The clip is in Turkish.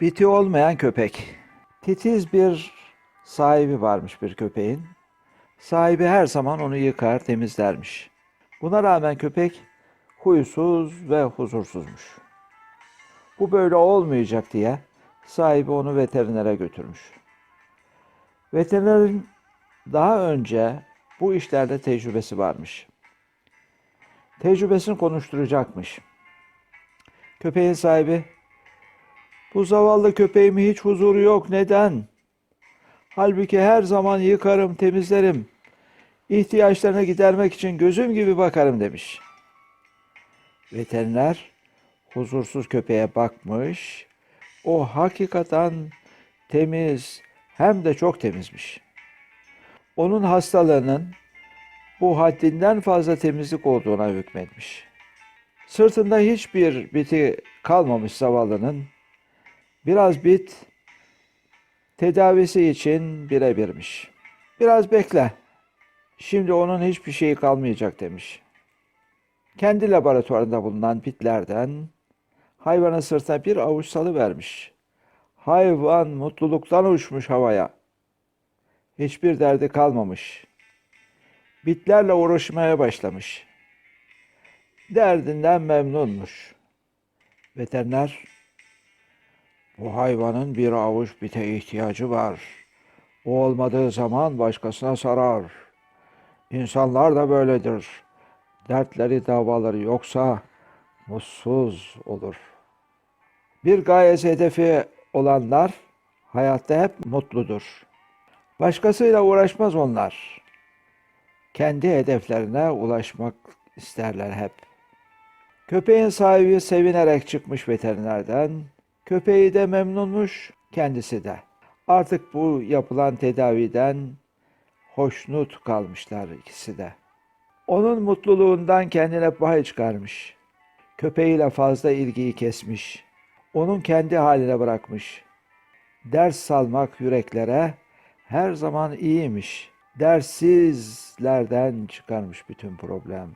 Biti olmayan köpek. Titiz bir sahibi varmış bir köpeğin. Sahibi her zaman onu yıkar, temizlermiş. Buna rağmen köpek huysuz ve huzursuzmuş. Bu böyle olmayacak diye sahibi onu veterinere götürmüş. Veterinerin daha önce bu işlerde tecrübesi varmış. Tecrübesini konuşturacakmış. Köpeğin sahibi, bu zavallı köpeğimin hiç huzuru yok. Neden? Halbuki her zaman yıkarım, temizlerim. İhtiyaçlarını gidermek için gözüm gibi bakarım demiş. Veteriner huzursuz köpeğe bakmış. O hakikaten temiz hem de çok temizmiş. Onun hastalığının bu haddinden fazla temizlik olduğuna hükmetmiş. Sırtında hiçbir biti kalmamış zavallının. Biraz bit tedavisi için birebirmiş. Biraz bekle. Şimdi onun hiçbir şeyi kalmayacak demiş. Kendi laboratuvarında bulunan bitlerden hayvanın sırtına bir avuç salı vermiş. Hayvan mutluluktan uçmuş havaya. Hiçbir derdi kalmamış. Bitlerle uğraşmaya başlamış. Derdinden memnunmuş. Veteriner, bu hayvanın bir avuç bite ihtiyacı var. O olmadığı zaman başkasına sarar. İnsanlar da böyledir. Dertleri, davaları yoksa mutsuz olur. Bir gayesi hedefi olanlar hayatta hep mutludur. Başkasıyla uğraşmaz onlar. Kendi hedeflerine ulaşmak isterler hep. Köpeğin sahibi sevinerek çıkmış veterinerden. Köpeği de memnunmuş, kendisi de. Artık bu yapılan tedaviden hoşnut kalmışlar ikisi de. Onun mutluluğundan kendine pay çıkarmış. Köpeğiyle fazla ilgiyi kesmiş. Onun kendi haline bırakmış. Ders salmak yüreklere her zaman iyiymiş. Dersizlerden çıkarmış bütün problem.